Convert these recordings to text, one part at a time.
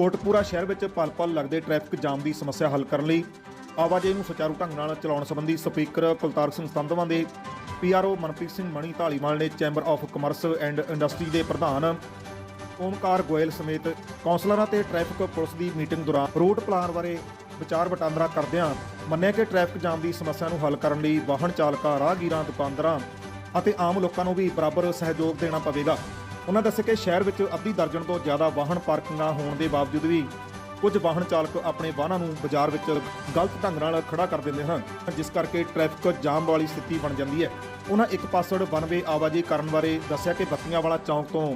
ਕੋਟਪੂਰਾ ਸ਼ਹਿਰ ਵਿੱਚ ਪਲ-ਪਲ ਲੱਗਦੇ ਟ੍ਰੈਫਿਕ ਜਾਮ ਦੀ ਸਮੱਸਿਆ ਹੱਲ ਕਰਨ ਲਈ ਆਵਾਜਾਈ ਨੂੰ ਸੁਚਾਰੂ ਢੰਗ ਨਾਲ ਚਲਾਉਣ ਸੰਬੰਧੀ ਸਪੀਕਰ ਕੁਲਤਾਰ ਸਿੰਘ ਸੰਧਵਾਂ ਦੇ ਪੀਆਰਓ ਮਨਪ੍ਰੀਤ ਸਿੰਘ ਮਣੀ ਢਾਲੀਵਾਲ ਨੇ chamber of commerce and industry ਦੇ ਪ੍ਰਧਾਨ ਓਮਕਾਰ ਗੋਇਲ ਸਮੇਤ ਕੌਂਸਲਰਾਂ ਤੇ ਟ੍ਰੈਫਿਕ ਪੁਲਿਸ ਦੀ ਮੀਟਿੰਗ ਦੌਰਾਨ ਰੋਡ ਪਲਾਨ ਬਾਰੇ ਵਿਚਾਰ ਵਟਾਂਦਰਾ ਕਰਦਿਆਂ ਮੰਨਿਆ ਕਿ ਟ੍ਰੈਫਿਕ ਜਾਮ ਦੀ ਸਮੱਸਿਆ ਨੂੰ ਹੱਲ ਕਰਨ ਲਈ ਵਾਹਨ ਚਾਲਕਾਂ, ਰਾਹਗੀਰਾਂ, ਦੁਕਾਨਦਾਰਾਂ ਅਤੇ ਆਮ ਲੋਕਾਂ ਨੂੰ ਵੀ ਬਰਾਬਰ ਸਹਿਯੋਗ ਦੇਣਾ ਪਵੇਗਾ। ਉਹਨਾਂ ਦੱਸਿਆ ਕਿ ਸ਼ਹਿਰ ਵਿੱਚ ਅੱਧੀ ਦਰਜਨ ਤੋਂ ਜ਼ਿਆਦਾ ਵਾਹਨ ਪਾਰਕਿੰਗਾਂ ਹੋਣ ਦੇ ਬਾਵਜੂਦ ਵੀ ਕੁਝ ਵਾਹਨ ਚਾਲਕ ਆਪਣੇ ਵਾਹਨਾਂ ਨੂੰ ਬਾਜ਼ਾਰ ਵਿੱਚ ਗਲਤ ਢੰਗ ਨਾਲ ਖੜਾ ਕਰ ਦਿੰਦੇ ਹਨ, ਜਿਸ ਕਰਕੇ ਟ੍ਰੈਫਿਕ ਜਾਮ ਵਾਲੀ ਸਥਿਤੀ ਬਣ ਜਾਂਦੀ ਹੈ। ਉਹਨਾਂ ਇੱਕ ਪਾਸੜ ਵਨਵੇ ਆਵਾਜਾਈ ਕਰਨ ਬਾਰੇ ਦੱਸਿਆ ਕਿ ਬੱਤੀਆਂ ਵਾਲਾ ਚੌਂਕ ਤੋਂ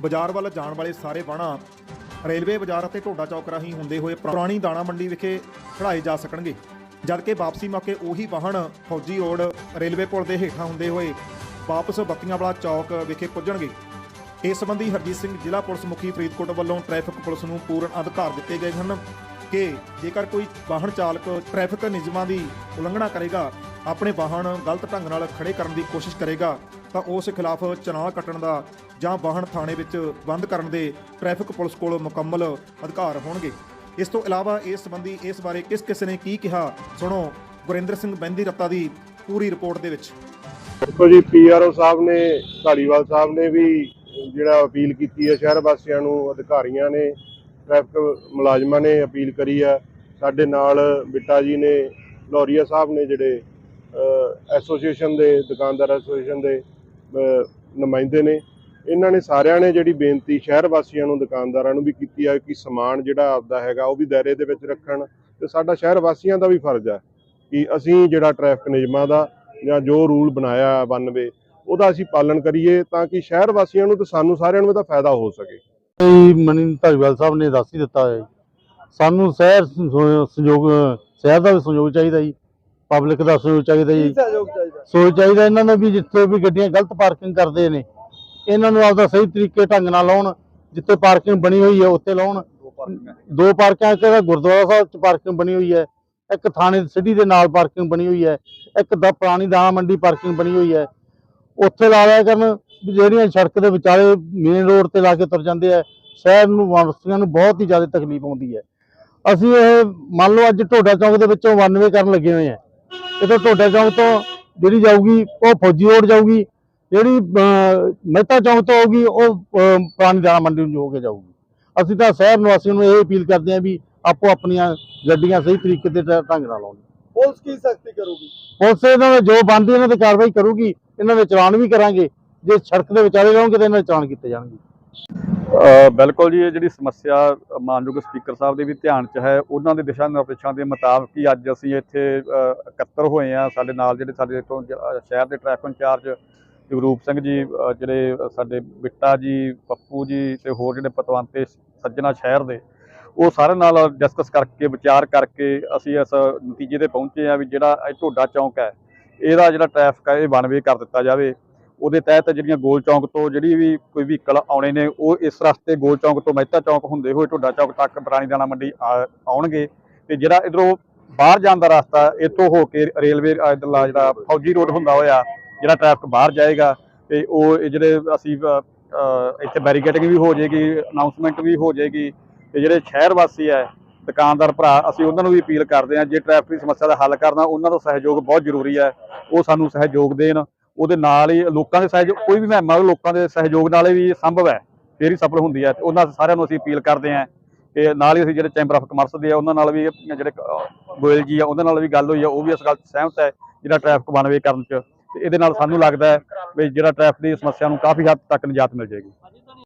ਬਾਜ਼ਾਰ ਵੱਲ ਜਾਣ ਵਾਲੇ ਸਾਰੇ ਵਾਹਨਾਂ ਰੇਲਵੇ ਬਾਜ਼ਾਰ ਅਤੇ ਢੋਡਾ ਚੌਕ ਰਾਹੀਂ ਹੁੰਦੇ ਹੋਏ ਪੁਰਾਣੀ ਦਾਣਾ ਮੰਡੀ ਵਿਖੇ ਖੜਾਏ ਜਾ ਸਕਣਗੇ, ਜਦਕਿ ਵਾਪਸੀ ਮੌਕੇ ਉਹੀ ਵਾਹਨ ਫੌਜੀ ਰੋਡ ਰੇਲਵੇ ਪੁਲ ਦੇ ਹੇਠਾਂ ਹੁੰਦੇ ਹੋਏ ਵਾਪਸ ਬੱਤੀਆਂ ਵਾਲਾ ਚੌਕ ਵਿਖੇ ਪੁੱਜਣਗੇ। ਇਸ ਸੰਬੰਧੀ ਹਰਜੀਤ ਸਿੰਘ ਜ਼ਿਲ੍ਹਾ ਪੁਲਿਸ ਮੁਖੀ ਫਰੀਦਕੋਟ ਵੱਲੋਂ ਟ੍ਰੈਫਿਕ ਪੁਲਿਸ ਨੂੰ ਪੂਰਨ ਅਧਿਕਾਰ ਦਿੱਤੇ ਗਏ ਹਨ ਕਿ ਜੇਕਰ ਕੋਈ ਵਾਹਨ ਚਾਲਕ ਟ੍ਰੈਫਿਕ ਨਿਯਮਾਂ ਦੀ ਉਲੰਘਣਾ ਕਰੇਗਾ, ਆਪਣੇ ਵਾਹਨ ਗਲਤ ਢੰਗ ਨਾਲ ਖੜੇ ਕਰਨ ਦੀ ਕੋਸ਼ਿਸ਼ ਕਰੇਗਾ, ਤਾਂ ਉਸ ਖਿਲਾਫ ਚਲਾਨ ਕੱਟਣ ਦਾ ਜਾਂ ਵਾਹਨ ਥਾਣੇ ਵਿੱਚ ਬੰਦ ਕਰਨ ਦੇ ਟ੍ਰੈਫਿਕ ਪੁਲਿਸ ਕੋਲ ਮੁਕੰਮਲ ਅਧਿਕਾਰ ਹੋਣਗੇ। ਇਸ ਤੋਂ ਇਲਾਵਾ ਇਸ ਸੰਬੰਧੀ ਇਸ ਬਾਰੇ ਕਿਸ ਕਿਸ ਨੇ ਕੀ ਕਿਹਾ, ਸੁਣੋ ਗੁਰਿੰਦਰ ਸਿੰਘ ਬੈਂਦੀ ਰੱਤਾ ਦੀ ਪੂਰੀ ਰਿਪੋਰਟ ਦੇ ਵਿੱਚ। ਦੇਖੋ ਜੀ ਪੀਆਰਓ ਸਾਹਿਬ ਨੇ ਧਾਲੀਵਾਲ ਸਾਹਿਬ ਨੇ ਵੀ ਜਿਹੜਾ ਅਪੀਲ ਕੀਤੀ ਹੈ, ਸ਼ਹਿਰ ਵਾਸੀਆਂ ਨੂੰ, ਅਧਿਕਾਰੀਆਂ ਨੇ, ਟ੍ਰੈਫਿਕ ਮੁਲਾਜ਼ਮਾਂ ਨੇ ਅਪੀਲ ਕਰੀ ਹੈ। ਸਾਡੇ ਨਾਲ ਬਿੱਟਾ ਜੀ ਨੇ, ਲੋਰੀਆ ਸਾਹਿਬ ਨੇ ਜਿਹੜੇ ਐਸੋਸੀਏਸ਼ਨ ਦੇ, ਦੁਕਾਨਦਾਰ ਐਸੋਸੀਏਸ਼ਨ ਦੇ ਨੁਮਾਇੰਦੇ ਨੇ, ਇਹਨਾਂ ਨੇ ਸਾਰਿਆਂ ਨੇ ਜਿਹੜੀ ਬੇਨਤੀ ਸ਼ਹਿਰ ਵਾਸੀਆਂ ਨੂੰ, ਦੁਕਾਨਦਾਰਾਂ ਨੂੰ ਵੀ ਕੀਤੀ ਹੈ ਕਿ ਸਮਾਨ ਜਿਹੜਾ ਆਪਦਾ ਹੈਗਾ, ਉਹ ਵੀ ਦਾਇਰੇ ਦੇ ਵਿੱਚ ਰੱਖਣ ਤੇ ਸਾਡਾ ਸ਼ਹਿਰ ਵਾਸੀਆਂ ਦਾ ਵੀ ਫਰਜ਼ ਹੈ ਕਿ ਅਸੀਂ ਜਿਹੜਾ ਟ੍ਰੈਫਿਕ ਨਿਯਮਾਂ ਦਾ ਜਾਂ ਜੋ ਰੂਲ ਬਣਾਇਆ 92 ਉਹਦਾ ਅਸੀਂ ਪਾਲਣ ਕਰੀਏ ਤਾਂ ਕਿ ਸ਼ਹਿਰ ਵਾਸੀਆਂ ਨੂੰ ਤੇ ਸਾਨੂੰ ਸਾਰਿਆਂ ਨੂੰ ਇਹਦਾ ਫਾਇਦਾ ਹੋ ਸਕੇ। ਜੀ ਮਨੀ ਧਾਰੀਵਾਲ ਸਾਹਿਬ ਨੇ ਦੱਸ ਹੀ ਦਿੱਤਾ ਹੈ। ਸਾਨੂੰ ਸ਼ਹਿਰ ਸਹਿ- ਸਹਿਯੋਗ ਸ਼ਹਿਰ ਦਾ ਵੀ ਸਹਿਯੋਗ ਚਾਹੀਦਾ ਜੀ ਪਬਲਿਕ ਦਾ ਸਹਿਯੋਗ ਚਾਹੀਦਾ ਜੀ। ਸਹਿਯੋਗ ਚਾਹੀਦਾ? ਇਹਨਾਂ ਨੂੰ ਵੀ ਜਿੱਥੇ ਵੀ ਗੱਡੀਆਂ ਗਲਤ ਪਾਰਕਿੰਗ ਕਰਦੇ ਨੇ ਇਹਨਾਂ ਨੂੰ ਆਪਦਾ ਸਹੀ ਤਰੀਕੇ ਢੰਗ ਨਾਲ ਲਾਉਣ ਜਿੱਥੇ ਪਾਰਕਿੰਗ ਬਣੀ ਹੋਈ ਹੈ ਉੱਥੇ ਲਾਉਣ। ਦੋ ਪਾਰਕਾਂ ਇੱਕ ਗੁਰਦੁਆਰਾ ਸਾਹਿਬ ਚ ਪਾਰਕਿੰਗ ਬਣੀ ਹੋਈ ਹੈ ਇੱਕ ਥਾਣੇ ਸਿਟੀ ਦੇ ਨਾਲ ਪਾਰਕਿੰਗ ਬਣੀ ਹੋਈ ਹੈ ਇੱਕ ਦਾ ਪੁਰਾਣੀ ਦਾਣਾ ਮੰਡੀ ਪਾਰਕਿੰਗ ਬਣੀ ਹੋਈ ਹੈ। ਉੱਥੇ ਲਾ ਲਿਆ ਕਰਨ ਜਿਹੜੀਆਂ ਸੜਕ ਦੇ ਵਿਚਾਲੇ ਮੇਨ ਰੋਡ ਤੇ ਲਾ ਕੇ ਤੁਰ ਜਾਂਦੇ ਆ ਸ਼ਹਿਰ ਨੂੰ ਵਾਸੀਆਂ ਨੂੰ ਬਹੁਤ ਹੀ ਜ਼ਿਆਦਾ ਤਕਲੀਫ ਆਉਂਦੀ ਹੈ। ਅਸੀਂ ਇਹ ਮੰਨ ਲਓ ਅੱਜ ਢੋਡਾ ਚੌਂਕ ਦੇ ਵਿੱਚੋਂ 92 ਕਰਨ ਲੱਗੇ ਹੋਏ ਆ। ਤਾਂ ਢੋਡਾ ਚੌਂਕ ਤੋਂ ਜਿਹੜੀ ਜਾਊਗੀ ਉਹ ਫੌਜੀ ਰੋਡ ਜਾਊਗੀ ਜਿਹੜੀ ਮਹਿਤਾ ਚੌਂਕ ਤੋਂ ਆਊਗੀ ਉਹ ਪੁਰਾਣੀ ਦਾਣਾ ਮੰਡੀ ਨੂੰ ਹੋ ਕੇ ਜਾਊਗੀ। ਅਸੀਂ ਤਾਂ ਸ਼ਹਿਰ ਨਿਵਾਸੀਆਂ ਨੂੰ ਇਹ ਅਪੀਲ ਕਰਦੇ ਹਾਂ ਵੀ ਆਪੋ ਆਪਣੀਆਂ ਗੱਡੀਆਂ ਸਹੀ ਤਰੀਕੇ ਤੇ ਢੰਗ ਨਾਲ ਲਾਉਣ। ਪੁਲਿਸ ਕੀ ਸਖਤੀ ਕਰੂਗੀ? ਪੁਲਿਸ ਇਹਨਾਂ ਦੇ ਜੋ ਬਣਦੀ ਇਹਨਾਂ ਤੇ ਕਾਰਵਾਈ ਕਰੂਗੀ। ਇਹਨਾਂ ਦੇ ਚਲਾਨ ਵੀ ਕਰਾਂਗੇ, ਜੇ ਸੜਕ ਦੇ ਵਿਚਾਲੇ ਲਾਉਣਗੇ ਤਾਂ ਇਹਨਾਂ ਦੇ ਚਲਾਨ ਕੀਤੇ ਜਾਣਗੇ। ਬਿਲਕੁਲ ਜੀ, ਇਹ ਜਿਹੜੀ ਸਮੱਸਿਆ ਮਾਨਯੋਗ ਸਪੀਕਰ ਸਾਹਿਬ ਦੇ ਵੀ ਧਿਆਨ 'ਚ ਹੈ, ਉਹਨਾਂ ਦੇ ਦਿਸ਼ਾ ਨਿਰਦੇਸ਼ਾਂ ਦੇ ਮੁਤਾਬਕ ਹੀ ਅੱਜ ਅਸੀਂ ਇੱਥੇ ਇਕੱਤਰ ਹੋਏ ਆ ਸਾਡੇ ਨਾਲ ਜਿਹੜੇ ਸਾਡੇ ਤੋਂ ਸ਼ਹਿਰ ਦੇ ਟ੍ਰੈਫਿਕ ਇੰਚਾਰਜ ਜਗਰੂਪ ਸਿੰਘ ਜੀ ਜਿਹੜੇ ਸਾਡੇ ਬਿੱਟਾ ਜੀ, ਪੱਪੂ ਜੀ ਤੇ ਹੋਰ ਜਿਹੜੇ ਪਤਵੰਤੇ ਸੱਜਣਾ ਸ਼ਹਿਰ ਦੇ, ਉਹ ਸਾਰੇ ਨਾਲ ਡਿਸਕਸ ਕਰਕੇ, ਵਿਚਾਰ ਕਰਕੇ ਅਸੀਂ ਇਸ ਨਤੀਜੇ ਤੇ ਪਹੁੰਚੇ ਆ ਵੀ ਜਿਹੜਾ ਇਹ ਢੋਡਾ ਚੌਂਕ ਹੈ ਇਹਦਾ ਜਿਹੜਾ ਟ੍ਰੈਫਿਕ ਹੈ ਇਹ ਵਨਵੇ ਕਰ ਦਿੱਤਾ ਜਾਵੇ। ਉਹਦੇ ਤਹਿਤ ਜਿਹੜੀਆਂ ਗੋਲ ਚੌਂਕ ਤੋਂ ਜਿਹੜੀ ਵੀ ਕੋਈ ਵਹੀਕਲ ਆਉਣੇ ਨੇ, ਉਹ ਇਸ ਰਸਤੇ ਗੋਲ ਚੌਂਕ ਤੋਂ ਮਹਿਤਾ ਚੌਂਕ ਹੁੰਦੇ ਹੋਏ ਢੋਡਾ ਚੌਂਕ ਤੱਕ ਪੁਰਾਣੀ ਦਾਣਾ ਮੰਡੀ ਆ- ਆਉਣਗੇ। ਤੇ ਜਿਹੜਾ ਇਧਰੋਂ ਬਾਹਰ ਜਾਣ ਦਾ ਰਸਤਾ, ਇੱਥੋਂ ਹੋ ਕੇ ਰੇਲਵੇ ਇਧਰਲਾ ਜਿਹੜਾ ਫੌਜੀ ਰੋਡ ਹੁੰਦਾ ਹੋਇਆ, ਜਿਹੜਾ ਟ੍ਰੈਫਿਕ ਬਾਹਰ ਜਾਏਗਾ, ਤੇ ਉਹ ਇਹ ਜਿਹੜੇ ਅਸੀਂ ਇੱਥੇ ਬੈਰੀਕੇਡਿੰਗ ਵੀ ਹੋ ਜਾਏਗੀ ਅਨਾਉਂਸਮੈਂਟ ਵੀ ਹੋ ਜਾਏਗੀ। ਤੇ ਜਿਹੜੇ ਸ਼ਹਿਰ ਵਾਸੀ ਹੈ ਦੁਕਾਨਦਾਰ ਭਰਾ ਅਸੀਂ ਉਹਨਾਂ ਨੂੰ ਵੀ ਅਪੀਲ ਕਰਦੇ ਹਾਂ ਜੇ ਟ੍ਰੈਫਿਕ ਦੀ ਸਮੱਸਿਆ ਦਾ ਹੱਲ ਕਰਨਾ ਉਹਨਾਂ ਦਾ ਸਹਿਯੋਗ ਬਹੁਤ ਜ਼ਰੂਰੀ ਹੈ। ਉਹ ਸਾਨੂੰ ਸਹਿਯੋਗ ਦੇਣ ਉਹਦੇ ਨਾਲ ਹੀ ਲੋਕਾਂ ਦੇ ਸਹਿਯੋਗ ਕੋਈ ਵੀ ਮਹਿਮਾ ਹੋਵੇ, ਲੋਕਾਂ ਦੇ ਸਹਿਯੋਗ ਨਾਲ ਹੀ ਸੰਭਵ ਹੈ ਫੇਰ ਹੀ ਸਫਲ ਹੁੰਦੀ ਹੈ। ਤੇ ਉਹਨਾਂ ਸਾਰਿਆਂ ਨੂੰ ਅਸੀਂ ਅਪੀਲ ਕਰਦੇ ਹਾਂ ਕਿ ਨਾਲ ਹੀ ਅਸੀਂ ਜਿਹੜੇ ਚੈਂਬਰ ਆਫ ਕਮਰਸ ਦੇ ਆ ਉਹਨਾਂ ਨਾਲ ਵੀ ਜਿਹੜੇ ਗੋਇਲ ਜੀ ਆ ਉਹਨਾਂ ਨਾਲ ਵੀ ਗੱਲ ਹੋਈ ਆ ਉਹ ਵੀ ਇਸ ਗੱਲ 'ਚ ਸਹਿਮਤ ਹੈ ਜਿਹੜਾ ਟ੍ਰੈਫਿਕ ਵਨ ਕਰਨ 'ਚ। ਤੇ ਇਹਦੇ ਨਾਲ ਸਾਨੂੰ ਲੱਗਦਾ ਹੈ ਵੀ ਜਿਹੜਾ ਟ੍ਰੈਫਿਕ ਦੀ ਸਮੱਸਿਆ ਨੂੰ ਕਾਫੀ ਹੱਦ ਤੱਕ ਨਿਜਾਤ ਮਿਲ ਜਾਏਗੀ।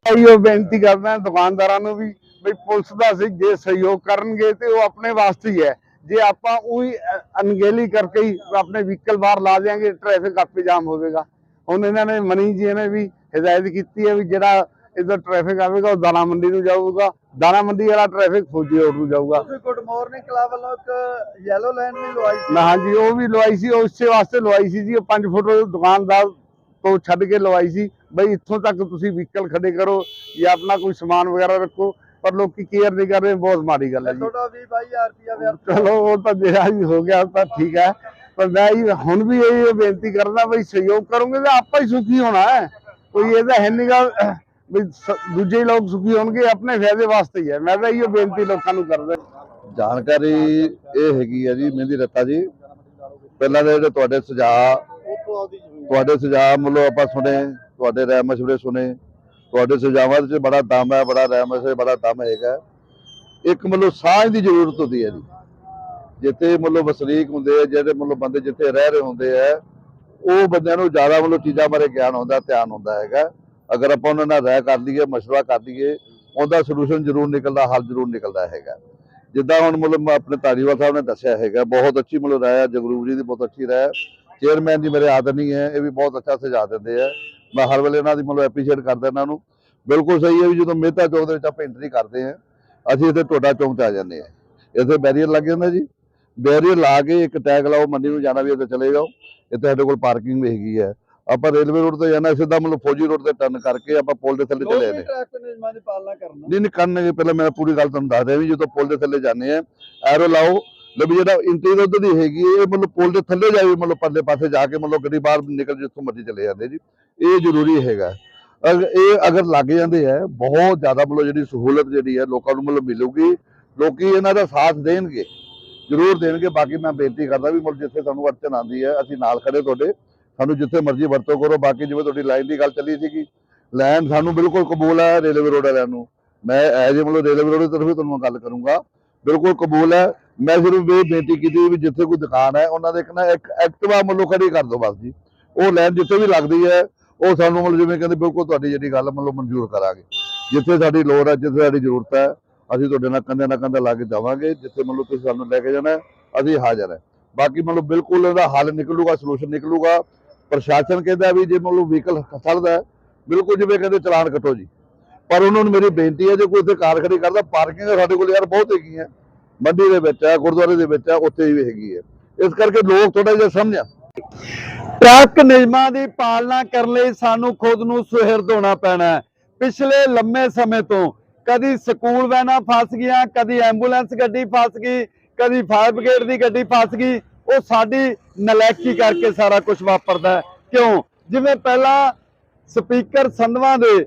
ਇਹੋ ਬੇਨਤੀ ਕਰਦਾ ਦੁਕਾਨਦਾਰਾਂ ਨੂੰ ਵੀ ਬਈ ਪੁਲਿਸ ਦਾ ਸੀ ਜੇ ਸਹਿਯੋਗ ਕਰਨਗੇ ਤੇ ਉਹ ਆਪਣੇ ਵਾਸਤੇ ਹੀ ਹੈ। ਜੇ ਆਪਾਂ ਉਹੀ ਅ- ਅਣਗਹਿਲੀ ਕਰਕੇ ਹੀ ਆਪਣੇ ਵਹੀਕਲ ਬਾਹਰ ਲਾ ਦਿਆਂਗੇ ਟ੍ਰੈਫਿਕ ਆਪੇ ਜਾਮ ਹੋਵੇਗਾ। ਹੁਣ ਇਹਨਾਂ ਨੇ ਮਨੀ ਜੀ ਨੇ ਵੀ ਹਦਾਇਤ ਕੀਤੀ ਹੈ ਵੀ ਜਿਹੜਾ ਇਧਰ ਟ੍ਰੈਫਿਕ ਆਵੇਗਾ ਉਹ ਦਾਣਾ ਮੰਡੀ ਨੂੰ ਜਾਊਗਾ। ਦਾਣਾ ਮੰਡੀ ਵਾਲਾ ਟ੍ਰੈਫਿਕ ਫੌਜੀ ਰੋਡ ਨੂੰ ਜਾਊਗਾ। ਤੁਸੀਂ ਗੁੱਡ ਮਾਰਨਿੰਗ ਕਲੱਬ ਵੱਲੋਂ ਇੱਕ ਯੈਲੋ ਲਾਈਨ ਵੀ ਲਵਾਈ ਸੀ। ਨਾ ਹਾਂਜੀ ਉਹ ਵੀ ਲਵਾਈ ਸੀ ਉਹ ਇਸੇ ਵਾਸਤੇ ਲਵਾਈ ਸੀ ਜੀ। ਉਹ 5 ਫੁੱਟ ਦੁਕਾਨਦਾਰ ਤੋਂ ਛੱਡ ਕੇ ਲਵਾਈ ਸੀ। ਬਈ ਇੱਥੋਂ ਤੱਕ ਤੁਸੀਂ ਵਹੀਕਲ ਖੜੇ ਕਰੋ ਜਾਂ ਆਪਣਾ ਕੋਈ ਸਮਾਨ ਵਗੈਰਾ ਰੱਖੋ। ਪਰ ਲੋਕੀ ਕੇਅਰ ਨਹੀਂ ਕਰ ਰਹੇ ਬਹੁਤ ਮਾੜੀ ਗੱਲ ਹੈ ਜੀ। ਤੁਹਾਡਾ 20 22000 ਰੁਪਇਆ ਵਿਅਰਥ ਚਲੋ ਉਹ ਤਾਂ ਜਿਹੜਾ ਵੀ ਹੋ ਗਿਆ ਤਾਂ ਠੀਕ ਹੈ। ਪਰ ਮੈਂ ਇਹ ਹੁਣ ਵੀ ਇਹ ਬੇਨਤੀ ਕਰਦਾ ਬਈ ਸਹਿਯੋਗ ਕਰੋਗੇ ਤਾਂ ਆਪਾਂ ਹੀ ਸੁਖੀ ਹੋਣਾ ਹੈ। ਕੋਈ ਇਹਦਾ ਹੈ ਨਹੀਂਗਾ ਵੀ ਸ- ਦੂਜੇ ਲੋਕ ਸੁਖੀ ਹੋਣਗੇ ਆਪਣੇ ਫਾਇਦੇ ਵਾਸਤੇ ਹੀ ਹੈ। ਮੈਂ ਤਾਂ ਇਹੋ ਬੇਨਤੀ ਲੋਕਾਂ ਨੂੰ ਕਰਦਾ। ਜਾਣਕਾਰੀ ਇਹ ਹੈਗੀ ਹੈ ਜੀ ਮਹਿੰਦੀ ਰੱਤਾ ਜੀ। ਪਹਿਲਾਂ ਦੇ ਜਿਹੜੇ ਤੁਹਾਡੇ ਸੁਝਾਅ ਤੁਹਾਡੇ ਸੁਝਾਅ ਮਤਲਬ ਆਪਾਂ ਸੁਣੇ ਤੁਹਾਡੇ ਰਾਏ ਮਸ਼ਵਰੇ ਸੁਣੇ। ਤੁਹਾਡੇ ਸਜਾਵਾਂ ਵਿੱਚ ਬੜਾ ਦਮ ਹੈ, ਬੜਾ ਰਹਿਮ ਮਸ਼ਵਰੇ ਬੜਾ ਦਮ ਹੈਗਾ ਇੱਕ ਮਤਲਬ ਸਾਂਝ ਦੀ ਜ਼ਰੂਰਤ ਹੁੰਦੀ ਹੈ ਜੀ। ਜਿੱਥੇ ਮਤਲਬ ਵਸਨੀਕ ਹੁੰਦੇ ਆ, ਜਿਹੜੇ ਮਤਲਬ ਬੰਦੇ ਜਿੱਥੇ ਰਹਿ ਰਹੇ ਹੁੰਦੇ ਆ, ਉਹ ਬੰਦਿਆਂ ਨੂੰ ਜ਼ਿਆਦਾ ਮਤਲਬ ਚੀਜ਼ਾਂ ਬਾਰੇ ਗਿਆਨ ਹੁੰਦਾ, ਧਿਆਨ ਹੁੰਦਾ ਹੈਗਾ। ਅਗਰ ਆਪਾਂ ਉਹਨਾਂ ਨਾਲ ਰਾਏ ਕਰ ਲਈਏ, ਮਸ਼ਵਰਾ ਕਰ ਲਈਏ, ਉਹਦਾ ਸੋਲੂਸ਼ਨ ਜ਼ਰੂਰ ਨਿਕਲਦਾ, ਹੱਲ ਜ਼ਰੂਰ ਨਿਕਲਦਾ ਹੈਗਾ। ਜਿੱਦਾਂ ਹੁਣ ਮਤਲਬ ਆਪਣੇ ਧਾਰੀਵਾਲ ਸਾਹਿਬ ਨੇ ਦੱਸਿਆ ਹੈਗਾ, ਬਹੁਤ ਅੱਛੀ ਮਤਲਬ ਰਾਏ ਹੈ ਜਗਰੂਪ ਜੀ ਦੀ ਬਹੁਤ ਅੱਛੀ ਰਾਏ ਚੇਅਰਮੈਨ ਦੀ ਮੇਰੇ ਆਦਰ ਨਹੀਂ ਹੈ ਇਹ ਵੀ ਬਹੁਤ ਅੱਛਾ ਸੁਝਾਅ ਦਿੰਦੇ ਆ। ਮੈਂ ਹਰ ਵੇਲੇ ਇਹਨਾਂ ਦੀ ਮਤਲਬ ਐਪਰੀਸ਼ੀਏਟ ਕਰਦਾ ਇਹਨਾਂ ਨੂੰ। ਬਿਲਕੁਲ ਸਹੀ ਹੈ ਵੀ ਜਦੋਂ ਮਹਿਤਾ ਚੌਕ ਦੇ ਵਿੱਚ ਆਪਾਂ ਐਂਟਰੀ ਕਰਦੇ ਆ ਅਸੀਂ ਇੱਥੇ ਟੋਡਾ ਚੌਂਕ ਤੇ ਆ ਜਾਂਦੇ ਆ ਇੱਥੇ ਬੈਰੀਅਰ ਲੱਗ ਜਾਂਦਾ ਜੀ। ਬੈਰੀਅਰ ਲਾ ਕੇ ਇੱਕ ਟੈਗ ਲਾਓ ਮੰਡੀ ਨੂੰ ਜਾਣਾ ਵੀ ਇੱਥੇ ਚਲੇ ਜਾਓ। ਇੱਥੇ ਸਾਡੇ ਕੋਲ ਪਾਰਕਿੰਗ ਵੀ ਹੈਗੀ ਹੈ। ਆਪਾਂ ਰੇਲਵੇ ਰੋਡ ਤੇ ਜਾਣਾ ਸਿੱਧਾ ਮਤਲਬ ਫੌਜੀ ਰੋਡ ਤੇ ਟਰਨ ਕਰਕੇ ਆਪਾਂ ਪੁਲ ਦੇ ਥੱਲੇ ਚਲੇ ਜਾਂਦੇ ਨਹੀਂ ਨਹੀਂ ਕਰਨਗੇ। ਪਹਿਲਾਂ ਮੈਂ ਪੂਰੀ ਗੱਲ ਤੁਹਾਨੂੰ ਦੱਸ ਰਿਹਾ ਵੀ ਜਦੋਂ ਪੁਲ ਦੇ ਥੱਲੇ ਜਾਂਦੇ ਆ ਐਰੋ ਲਾਓ ਲਵੀ ਜਿਹੜਾ ਇੰਟਰੀ ਉਧਰ ਦੀ ਹੈਗੀ ਇਹ ਮਤਲਬ ਪੁਲ ਦੇ ਥੱਲੇ ਜਾਵੇ ਮਤਲਬ ਪਰਲੇ ਪਾਸੇ ਜਾ ਕੇ ਮਤਲਬ ਗੱਡੀ ਬਾਹਰ ਨਿਕਲ ਜਿੱਥੋਂ ਮਰਜ਼ੀ ਚਲੇ ਜਾਂਦੇ ਜੀ। ਇਹ ਜ਼ਰੂਰੀ ਹੈਗਾ। ਅਗਰ ਇਹ ਅਗਰ ਲੱਗ ਜਾਂਦੇ ਆ, ਬਹੁਤ ਜ਼ਿਆਦਾ ਮਤਲਬ ਜਿਹੜੀ ਸਹੂਲਤ ਜਿਹੜੀ ਹੈ ਲੋਕਾਂ ਨੂੰ ਮਤਲਬ ਮਿਲੂਗੀ, ਲੋਕੀ ਇਹਨਾਂ ਦਾ ਸਾਥ ਦੇਣਗੇ, ਜ਼ਰੂਰ ਦੇਣਗੇ। ਬਾਕੀ ਮੈਂ ਬੇਨਤੀ ਕਰਦਾ ਵੀ ਮਤਲਬ ਜਿੱਥੇ ਤੁਹਾਨੂੰ ਅੜਚਨ ਆਉਂਦੀ ਹੈ, ਅਸੀਂ ਨਾਲ ਖੜੇ ਤੁਹਾਡੇ। ਸਾਨੂੰ ਜਿੱਥੇ ਮਰਜ਼ੀ ਵਰਤੋਂ ਕਰੋ। ਬਾਕੀ ਜਿਵੇਂ ਤੁਹਾਡੀ ਲਾਈਨ ਦੀ ਗੱਲ ਚੱਲੀ ਸੀਗੀ, ਲਾਈਨ ਸਾਨੂੰ ਬਿਲਕੁਲ ਕਬੂਲ ਹੈ ਰੇਲਵੇ ਰੋਡ ਵਾਲਿਆਂ ਨੂੰ। ਮੈਂ ਐਜ ਮਤਲਬ ਰੇਲਵੇ ਰੋਡ ਦੀ ਤਰਫ ਹੀ ਤੁਹਾਨੂੰ ਗੱਲ ਕਰੂੰਗਾ। ਬਿਲਕੁਲ ਕਬੂਲ ਹੈ। ਮੈਂ ਸਿਰਫ ਇਹ ਬੇਨਤੀ ਕੀਤੀ ਵੀ ਜਿੱਥੇ ਕੋਈ ਦੁਕਾਨ ਹੈ, ਉਹਨਾਂ ਦੇ ਇੱਕ ਨਾ ਇੱਕ ਐਕਟਿਵਾ ਮਤਲਬ ਖੜੀ ਕਰ ਦਿਓ ਬਸ ਜੀ। ਉਹ ਲਾਈਨ ਜਿੱਥੇ ਵੀ ਲੱਗਦੀ ਹੈ, ਉਹ ਸਾਨੂੰ ਮਤਲਬ ਜਿਵੇਂ ਕਹਿੰਦੇ ਬਿਲਕੁਲ ਤੁਹਾਡੀ ਜਿਹੜੀ ਗੱਲ ਮਤਲਬ ਮਨਜ਼ੂਰ ਕਰਾਂਗੇ। ਜਿੱਥੇ ਸਾਡੀ ਲੋੜ ਹੈ, ਜਿੱਥੇ ਸਾਡੀ ਜ਼ਰੂਰਤ ਹੈ, ਅਸੀਂ ਤੁਹਾਡੇ ਨਾਲ ਕੰਧੇ ਨਾਲ ਕੰਧਾ ਲਾ ਕੇ ਜਾਵਾਂਗੇ, ਜਿੱਥੇ ਮਤਲਬ ਤੁਸੀਂ ਸਾਨੂੰ ਲੈ ਕੇ ਜਾਣਾ ਅਸੀਂ ਹਾਜ਼ਰ ਹੈ। ਬਾਕੀ ਮਤਲਬ ਬਿਲਕੁਲ ਇਹਦਾ ਹੱਲ ਨਿਕਲੂਗਾ, ਸੋਲੂਸ਼ਨ ਨਿਕਲੂਗਾ। ਪ੍ਰਸ਼ਾਸਨ ਕਹਿੰਦਾ ਵੀ ਜੇ ਮਤਲਬ ਵਹੀਕਲ ਖੜਦਾ ਬਿਲਕੁਲ ਜਿਵੇਂ ਕਹਿੰਦੇ ਚਲਾਨ ਕੱਟੋ ਜੀ। ਪਰ ਉਹਨਾਂ ਨੂੰ ਮੇਰੀ ਬੇਨਤੀ ਹੈ, ਜੇ ਕੋਈ ਇੱਥੇ ਕਾਰ ਖੜੀ ਕਰਦਾ, ਪਾਰਕਿੰਗ ਸਾਡੇ ਕੋਲ ਯਾਰ ਬਹੁਤ ਹੈਗੀ ਹੈ ਮੰਡੀ ਦੇ ਵਿੱਚ ਹੈ, ਗੁਰਦੁਆਰੇ ਦੇ ਵਿੱਚ ਹੈ, ਉੱਥੇ ਵੀ ਹੈਗੀ ਹੈ। ਇਸ ਕਰਕੇ ਲੋਕ ਥੋੜਾ ਜਿਹਾ ਸਮਝਣ ਟ੍ਰੈਫਿਕ ਨਿਯਮਾਂ ਦੀ ਪਾਲਣਾ ਕਰਨ ਲਈ ਸਾਨੂੰ ਖੁਦ ਨੂੰ ਸੁਹਿਰਦ ਹੋਣਾ ਪੈਣਾ ਪਿਛਲੇ ਲੰਮੇ ਸਮੇਂ ਤੋਂ ਕਦੀ ਸਕੂਲ ਵੈਨਾਂ ਫਸ ਗਈਆਂ, ਕਦੀ ਐਂਬੂਲੈਂਸ ਗੱਡੀ ਫਸ ਗਈ, ਕਦੀ ਫਾਇਰ ਬ੍ਰਿਗੇਡ ਦੀ ਗੱਡੀ ਫਸ ਗਈ, ਉਹ ਸਾਡੀ ਨਲੈਕੀ ਕਰਕੇ ਸਾਰਾ ਕੁਝ ਵਾਪਰਦਾ ਕਿਉਂ? ਜਿਵੇਂ ਪਹਿਲਾਂ ਸਪੀਕਰ ਸੰਧਵਾ ਦੇ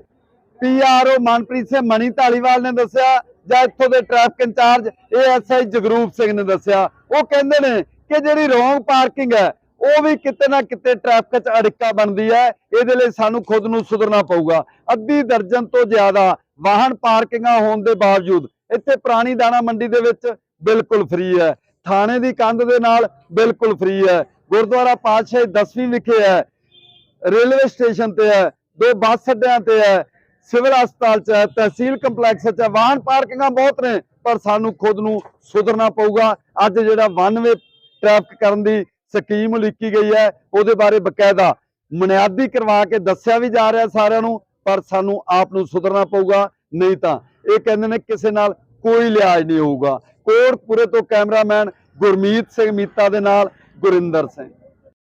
ਪੀਆਰਓ ਮਨਪ੍ਰੀਤ ਸਿੰਘ ਮਣੀ ਢਾਲੀਵਾਲ ਨੇ ਦੱਸਿਆ ਜਾਂ ਇੱਥੋਂ ਦੇ traffic incharge ASI Jagroop Singh ਨੇ ਦੱਸਿਆ। ਉਹ ਕਹਿੰਦੇ ਨੇ ਕਿ ਜਿਹੜੀ ਰੋਂਗ ਪਾਰਕਿੰਗ ਹੈ, ਉਹ ਵੀ ਕਿਤੇ ਨਾ ਕਿਤੇ ਟ੍ਰੈਫਿਕ 'ਚ ਅੜਿੱਕਾ ਬਣਦੀ ਹੈ। ਇਹਦੇ ਲਈ ਸਾਨੂੰ ਖੁਦ ਨੂੰ ਸੁਧਰਨਾ ਪਊਗਾ। ਅੱਧੀ ਦਰਜਨ ਤੋਂ ਜ਼ਿਆਦਾ ਵਾਹਨ ਪਾਰਕਿੰਗਾਂ ਹੋਣ ਦੇ ਬਾਵਜੂਦ, ਇੱਥੇ ਪੁਰਾਣੀ ਦਾਣਾ ਮੰਡੀ ਦੇ ਵਿੱਚ ਬਿਲਕੁਲ ਫ੍ਰੀ ਹੈ। ਥਾਣੇ ਦੀ ਕੰਧ ਦੇ ਨਾਲ ਬਿਲਕੁਲ ਫ੍ਰੀ ਹੈ। ਗੁਰਦੁਆਰਾ ਪਾਤਸ਼ਾਹੀ 10ਵੀਂ ਵਿਖੇ ਹੈ। ਰੇਲਵੇ ਸਟੇਸ਼ਨ ਤੇ ਹੈ। ਦੋ ਬੱਸ ਅੱਡਿਆਂ ਤੇ ਹੈ। ਸਿਵਲ ਹਸਪਤਾਲ ਚ ਹੈ, ਤਹਿਸੀਲ ਕੰਪਲੈਕਸ ਚ ਹੈ। ਵਾਹਨ ਪਾਰਕਿੰਗਾਂ ਬਹੁਤ ਨੇ, ਪਰ ਸਾਨੂੰ ਖੁਦ ਨੂੰ ਸੁਧਰਨਾ ਪਊਗਾ। ਅੱਜ ਜਿਹੜਾ ਵਨਵੇ ਟ੍ਰੈਫਿਕ ਕਰਨ ਦੀ ਸਕੀਮ ਲਿਖੀ ਗਈ ਹੈ, ਉਹਦੇ ਬਾਰੇ ਬਕਾਇਦਾ ਬੁਨਿਆਦੀ ਕਰਵਾ ਕੇ ਦੱਸਿਆ ਵੀ ਜਾ ਰਿਹਾ ਸਾਰਿਆਂ ਨੂੰ, ਪਰ ਸਾਨੂੰ ਆਪ ਨੂੰ ਸੁਧਰਨਾ ਪਊਗਾ, ਨਹੀਂ ਤਾਂ। ਇਹ ਕਹਿੰਦੇ ਨੇ ਕਿਸੇ ਨਾਲ ਕੋਈ ਲਿਹਾਜ਼ ਨਹੀਂ ਹੋਊਗਾ। ਕੋਟਪੁਰੇ ਤੋਂ ਕੈਮਰਾਮੈਨ ਗੁਰਮੀਤ ਸਿੰਘ ਮੀਤਾ ਦੇ ਨਾਲ ਗੁਰਿੰਦਰ ਸਿੰਘ।